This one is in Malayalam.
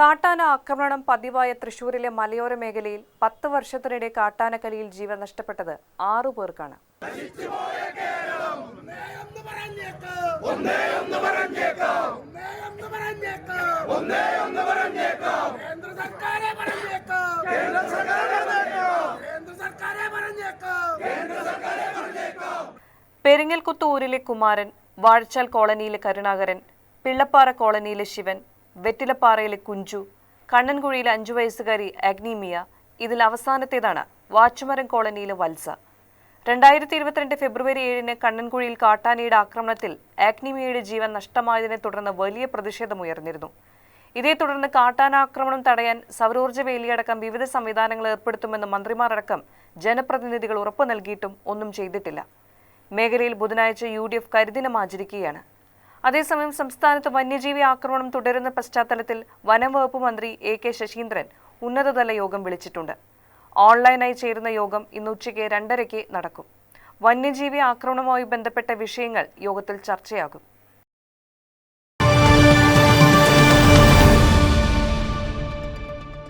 കാട്ടാന ആക്രമണം പതിവായ തൃശൂരിലെ മലയോര മേഖലയിൽ പത്ത് വർഷത്തിനിടെ കാട്ടാനക്കലിയിൽ ജീവൻ നഷ്ടപ്പെട്ടത് ആറു പേർക്കാണ്. പെരിങ്ങൽകുത്തൂരിലെ കുമാരൻ വാഴച്ചാൽ കോളനിയിലെ കരുണാകരൻ പിള്ളപ്പാറ കോളനിയിലെ ശിവൻ വെറ്റിലപ്പാറയിലെ കുഞ്ചു കണ്ണൻകുഴിയിലെ അഞ്ചു വയസ്സുകാരി അഗ്നിമിയ ഇതിൽ അവസാനത്തേതാണ് വാച്ചുമരം കോളനിയിലെ വത്സ. രണ്ടായിരത്തി ഇരുപത്തിരണ്ട് ഫെബ്രുവരി ഏഴിന് കണ്ണൻകുഴിയിൽ കാട്ടാനയുടെ ആക്രമണത്തിൽ ആഗ്നിമിയയുടെ ജീവൻ നഷ്ടമായതിനെ തുടർന്ന് വലിയ പ്രതിഷേധമുയർന്നിരുന്നു ഇതേ തുടർന്ന് കാട്ടാനാക്രമണം തടയാൻ സൗരോർജ വേലിയടക്കം വിവിധ സംവിധാനങ്ങൾ ഏർപ്പെടുത്തുമെന്ന് മന്ത്രിമാരടക്കം ജനപ്രതിനിധികൾ ഉറപ്പു നൽകിയിട്ടും ഒന്നും ചെയ്തിട്ടില്ല. മേഖലയിൽ ബുധനാഴ്ച യു ഡി എഫ് കരിദിനം ആചരിക്കുകയാണ്. അതേസമയം സംസ്ഥാനത്ത് വന്യജീവി ആക്രമണം തുടരുന്ന പശ്ചാത്തലത്തിൽ വനംവകുപ്പ് മന്ത്രി എ കെ ശശീന്ദ്രൻ ഉന്നതതല യോഗം വിളിച്ചിട്ടുണ്ട്. ഓൺലൈനായി ചേരുന്ന യോഗം ഇന്ന് ഉച്ചയ്ക്ക് രണ്ടരയ്ക്ക് നടക്കും. വന്യജീവി ആക്രമണവുമായി ബന്ധപ്പെട്ട വിഷയങ്ങൾ യോഗത്തിൽ ചർച്ചയാകും.